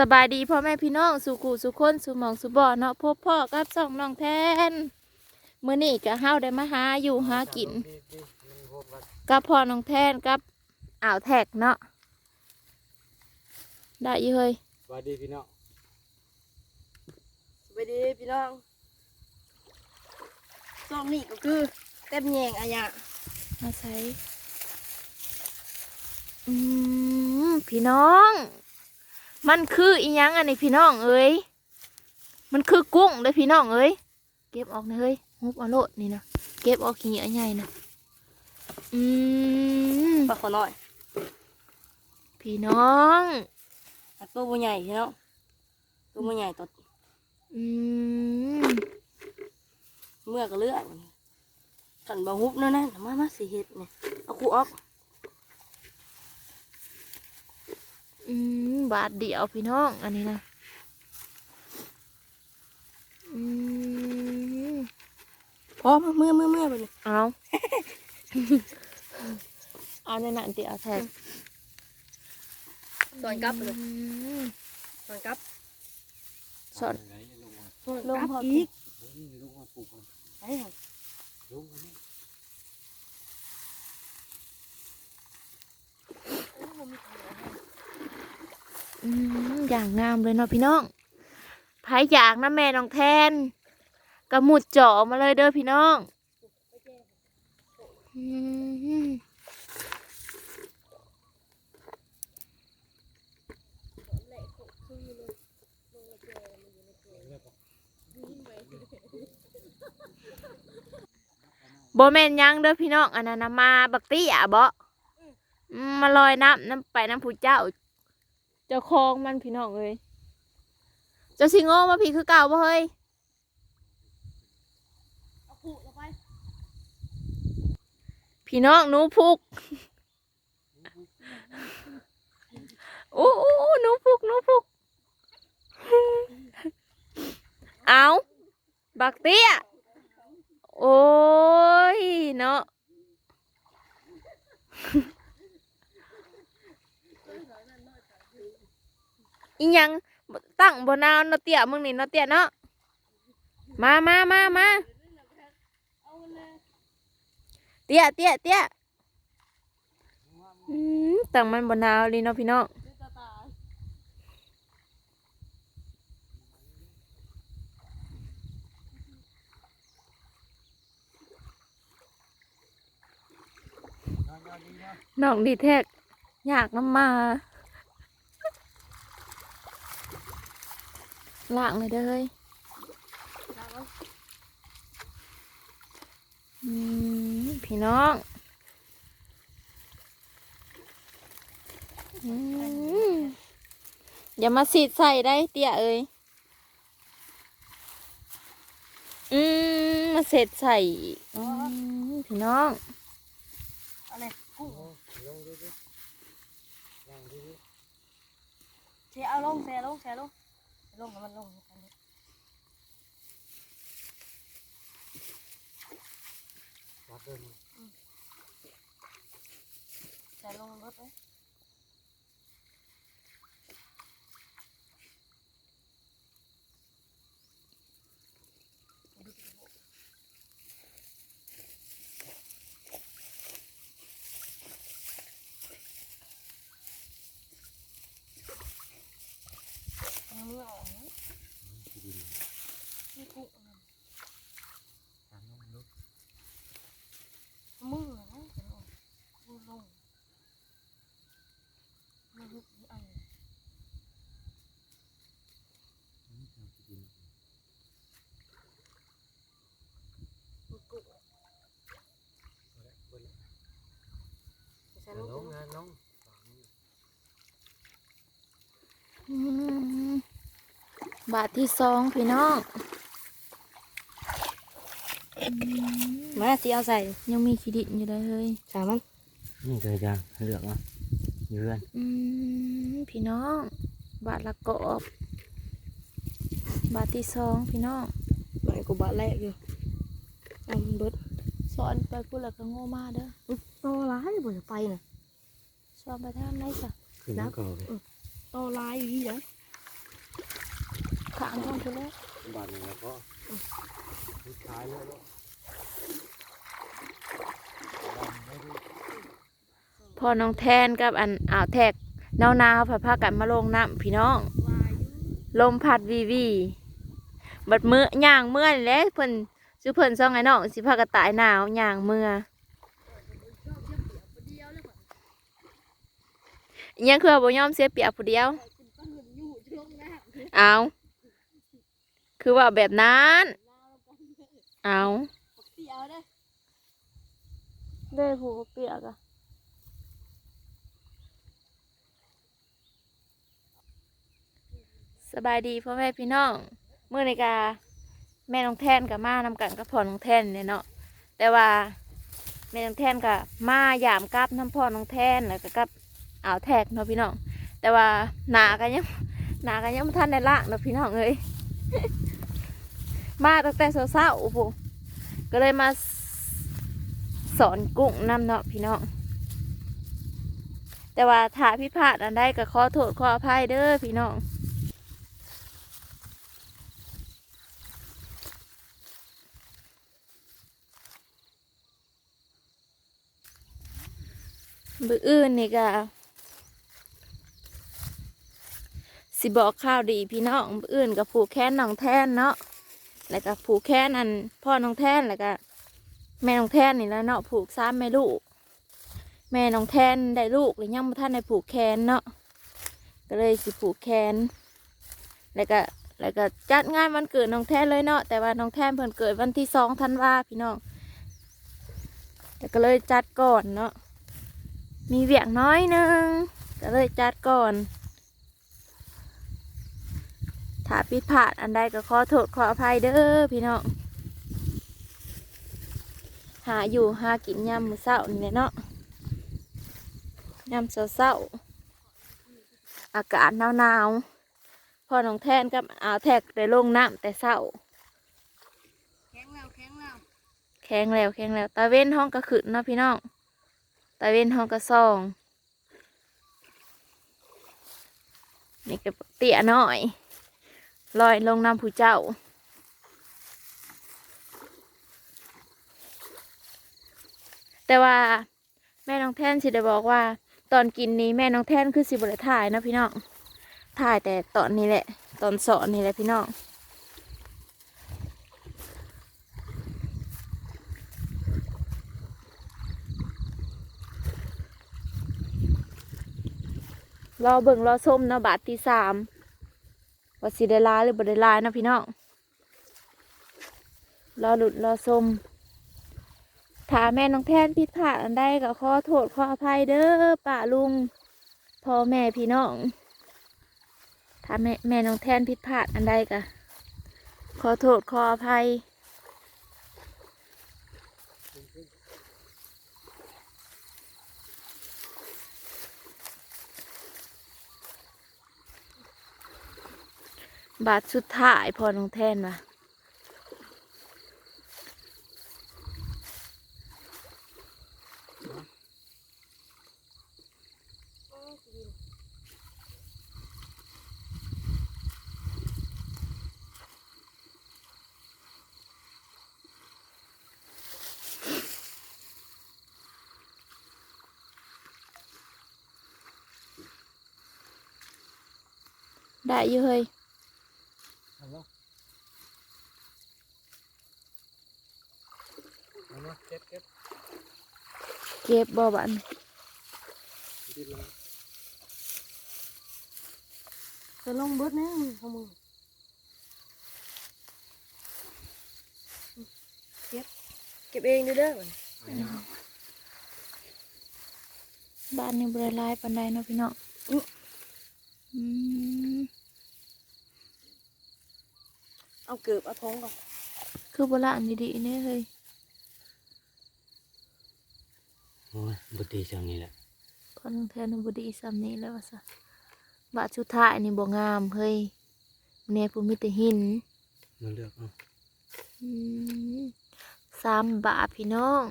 สบายดีพ่อแม่พี่น้องสุขุสุคนสุหมองสุบ่อเนาะพบพ่อกับสองน้องแทนมื้อนี้ก็เฮาได้มาหาอยู่หากินกับพ่อน้องแทนกับอ่าวแทกเนาะได้อยี่เฮ้ยสวัสดีพี่น้องสวัสดีพี่น้องช่วงนี้ก็คือเต็มแยงอะยะมาใส่อืมพี่น้อง มันคืออีหยังอันนี้พี่น้องเอ้ยมันคือกุ้งเลยพี่น้องเอ้ยเก็บออกนะเฮ้ยฮุบเอาโลดนี่นะเก็บออกขี้เหนียวใหญ่นะอืมปลาขอหน่อยพี่น้องอัดตัวบัวใหญ่พี่น้องตัวบัวใหญ่ตัวอืมเมื่อก็เลือกขันบะฮุบนั่นนั่นมามาสีเห็ดเนี่ยเอาคูออก อืมบาทเดียวพี่น้อง อันนี้นะอืมพอมาเมื่อเมื่อเมื่อไปเลยเอา เอาในนั้นติเอาแทนสอนกลับไปเลยอืมสอนกลับสอนไหนลงมาสอนลงกลับพออีกเฮ้ยลงมาปลูกก่อนไอ้ลงมานี่อืม อย่างงามเลยเนาะพี่น้องพายอยากนะแม่น้องแทนกระหมุดจาะมาเลยเด้อพี่น้องอืมโบแมนยังเด้อพี่น้องอันนั้นมาบักตี้อะบ่อืมมาลอยน้ำน้ำไปน้ำผู้เจ้า เจ้าคองมันพี่น้องเอ้ยเจ้าสิโง่มาพี่คือเก่าบ่เฮ้ยเอาคูลงไปพี่น้องหนูพุกโอ้โอ้หนูพุกหนูพุก เอาบักเตี้ย โอ้ย เนาะ อีหยังตั้งบนนาวนาเตียมึงนี่นาเตียเนาะมามามามาเตี้ยเตี้ยเตี้ยอืมตั้งมันบนนาวลยเนาะพี่น้องน้องดีแท็กอยากน้ำมา ล่างเลยเด้อเฮ้ยพี่น้องอย่ามาสีดใส่ได้เตี้ยเอ้ยอืมมาเสร็จใส่พี่น้องอะไรกุ้งโอ้ลงเสียเอาลงเสียลงเสียลง ลงให้มันลงกันดิรับเดินมาเสียลงรถเลยเอามือออกนะ ที่ดิน นี่กุ้งนะ ตามน้องลูก มือนะเห็นออกมือลงมือลุกนี่อันนี้ นี่ทำที่ดิน มือกุ้ง เอาละเปิดละ ใส่ น้ ล อง ง งานน้องฝากนี่ อืม บาทที่สองพี่น้อง มาสิเอาใส่ยังมีขีดินอยู่เลยเฮ้ยสามันนี่เคยจังให้เลือกมาอยู่เพื่อนอืมพี่น้อง บาทละกอบ บาทที่สองพี่น้องไหนกูบาแรกอยู่เอามันเบิดสอนไปพูดแล้วก็โง่มากเด้ออุ๊ยโตร้ายบ่จะไปน่ะสอนไปทางไหนจ้ะขึ้นน้ำเก่าเลยโตร้ายอยู่ที่ไหน อันนั้นคือเลบาทหนึ่งแล้วก็สุดท้ายแล้วพอน้องแทนกับอันอ่าวแทกนาวนาๆพาพากันมาลงน้ำพี่น้อง ลมพัดวีวี บัดมือย่างเมื่อแล้วเพิ่นซื้อเพิ่นซ่องไอ้น้องสิพากระต่ายหนาวย่างเมื่อยังคือบ่ยอมเสียเปียบผู้เดียว เอา คือว่าแบบนั้นลาวแล้วกันเลยเอาปกติเอาได้เด้ผู้เปียกอะสบายดีพ่อแม่พี่น้องเมื่อในกาแม่น้องแทนกับมานำกันกับพ่อน้องแทนเนี่ยเนาะแต่ว่าแม่น้องแทนกับมาหยามกับน้ำพ่อน้องแทนแล้วก็กับอ่าวแทกเนาะพี่น้องแต่ว่าหนากันยังหนากันยังไม่ทันในล่างเนาะพี่น้องเอ้ย มาตั้งแต่เช้าๆโอ้โหก็เลยมาสอนกุ้งนำเนาะพี่น้อง แต่ว่าถ้าพิพลาดอันใดก็ขอโทษขออภัยเด้อพี่น้องมืออื่นนี่ก็สิบอกข่าวดีพี่น้องมืออื่นกับผูกแค้นน้องแทนเนาะ แล้วก็ผูกแค้นอันพ่อน้องแท่นแล้วก็แม่น้องแท่นนี่แล้วเนาะผูกซ้ำแม่ลูก แม่น้องแท่นได้ลูกหรือยังไม่ท่านได้ผูกแขนเนาะก็เลยสิผูกแขนแล้วก็แล้วก็จัดงานวันเกิดน้องแท่นเลยเนาะแต่ว่าน้องแท่นเพิ่นเกิดวันที่สองธันวาพี่น้องแต่ก็เลยจัดก่อนเนาะมีเวียกน้อยหนึงก็เลยจัดก่อน ถ้าผิดพลาดอันใดก็ขอโทษขออภัยเด้อพี่น้องหาอยู่หากินยามมื้อเช้านี่แหละเนาะยามเช้าๆอากาศหนาวๆพอน้องแทนกับอาวแทกได้ลงน้ำแต่เช้าแข็งแล้วแข็งแล้วแข็งแล้วแข็งแล้วตาเว้นห้องก็ขึ้นเนาะพี่น้องตาเว้นห้องก็ซองนี่ก็เตี้ยหน่อย ลอยลงน้ำผู้เจ้า แต่ว่าแม่น้องแท่นสิได้บอกว่า ตอนกินนี้แม่น้องแท่นคือสิบได้ถ่ายนะพี่น้องถ่ายแต่ตอนนี้แหละ ตอนสอนนี่แหละพี่น้องรอเบิ่งรอส้มเนาะบาทที่สาม ว่าสิได้ลายหรือบ่ได้ลายนะพี่น้องรอหลุดรอสมถ้าแม่น้องแทนผิดพลาดอันใดก็ขอโทษขออภัยเด้อป้าลุงพ่อแม่พี่น้องถ้าแม่แม่น้องแทนผิดพลาดอันใดก็ขอโทษขออภัย บาทสุดท้ายพอน้องแทนว่ะได้อยู่เฮ้ย เอาเนาะ เอาเนาะเก็บเก็บเก็บบ่บันดินลงจะลงเบิดแน่ของมึงเก็บเก็บเองเด้อเด้อบ้านนี้บริลายปันใดเนาะพี่น้องอื้ออืมเอาเกือบเอาท้องก่อนคือโบราณดีๆเนี่ยเฮ้ย โอ้ ยบุตรีจังนี่แหละพอน้องแทนบดีซ้ำนี้แล้วว่าซะบาทสุดท้ายนี่บ่งามเฮ้ยเนี่ยผู้มีแต่หินมาเลือกเอาอืมสามบาทพี่น้อง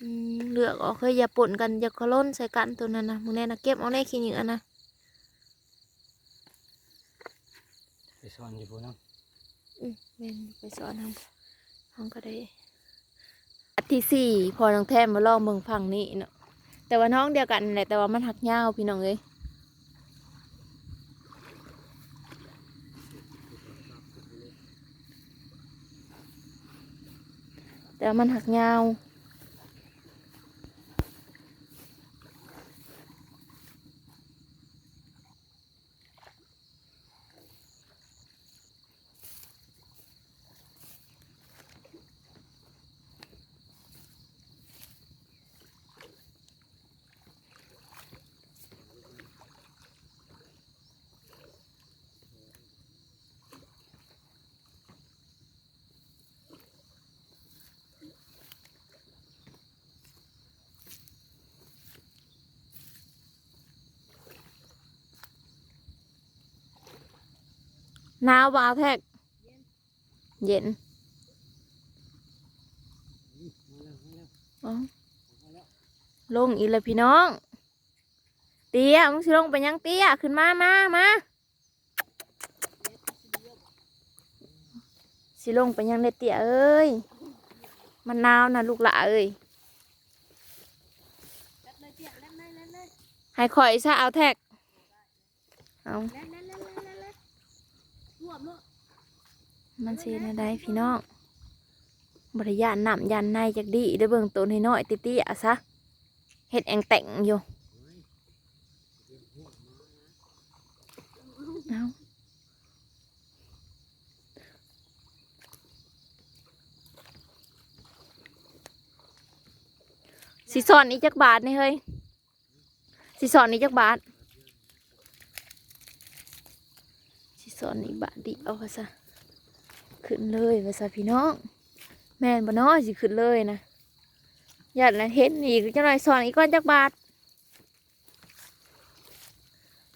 อืมเลือกออกเคยอย่าป่นกันอย่ากระล้นใส่กันตัวนั้นนะมึงแน่นะเก็บเอาแน่ขี้เหงื่อนะ ไปซ่อนอยู่พวนั้นอืมแม่นไปสอนทำห้องก็ได้อันที่สี่พอน้องแทมมาลองเมืองพังนี่เนาะแต่ว่าน้องเดียวกันแหละแต่ว่ามันหักยาวพี่น้องเอ้ยแต่มันหักยาว หนาวบ่าวแทกเย็นลงอีกแล้วพี่น้อง เตี้ยมึงสิลงไปยังเตี้ยขึ้นมามามาสิลงไปยังเนเตี้ยเอ้ยมันหนาวนะลูกหละเอ้ยเล่นเลยเตี้ยเล่นเลยเล่เลยให้ข่อยซะเอาแท็กเอา มันเสียนได้พี่น้องบริยานนำยันในจากดีได้เบิ่งตัวน้อยๆติๆอะซะเห็ดแองแต่งอยู่เอาสิสอนอีกจักบาทนี่เฮ้ยสิสอนอีกจักบาท สอนอีกบาทเดียวค่ะซะขึ้นเลยภาษาพี่น้อง แม่นบ่น้อยสิขึ้นเลยนะอยากนะเห็นอีกจังหน่อยสอนอีกก้อนจักบาท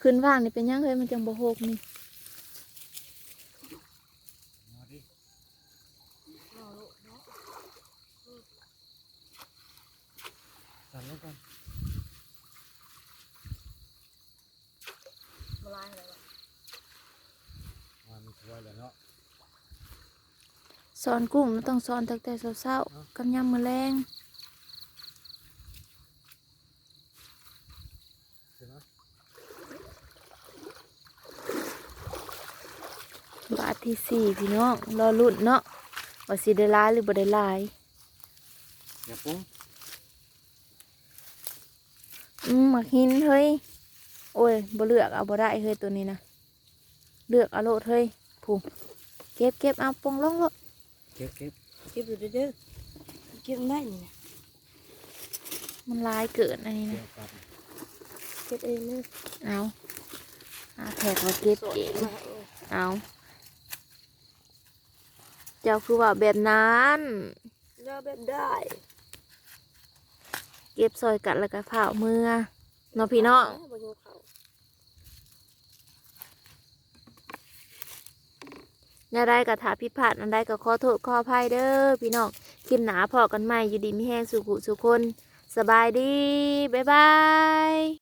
ขึ้นว่างนี่เป็นยังเลยมันจังบ่หกนี่มาดิสั่นลงก่อน มาลายอะไรวะ มามีถ้ วยแล้วเนาะสอนกุ้งเราต้องสอนตั้งแต่เช้าๆกับยามมื้อแรงเห็นไหมบาทที่สี่พี่น้องรอลุ่นเนาะว่าสิได้หลายหรือบ่ได้หลายอย่าปุ้งอืมหมักหินเฮ้ยโอ้ยบ่เลือกเอาบ่ได้เฮ้ยตัวนี้นะเลือกเอาโลดเฮ้ย ผู้เก็บเก็บเอาปงลงโลดเก็บเก็บเก็บอยู่เด้อเก็บได้นี่นะมันหลายเกินอันนี้เก็นะบปัดเก็บเองเลยเอาอาแขกมาเก็บเองเอาเจ้าคือว่าแบบนั้นแล้วแบบได้ เก็บซอยกัดแล้วก็เผามือเนาะพี่น้อง บ่หิวข้าวน่าได้กระถาผิดพาทอันใดก็ขอโทษขออภัยเด้อพี่น้องคลิปหนาพอกันใหม่อยู่ดีมีแห้งสุขุสุคน สบายดี บ๊ายบาย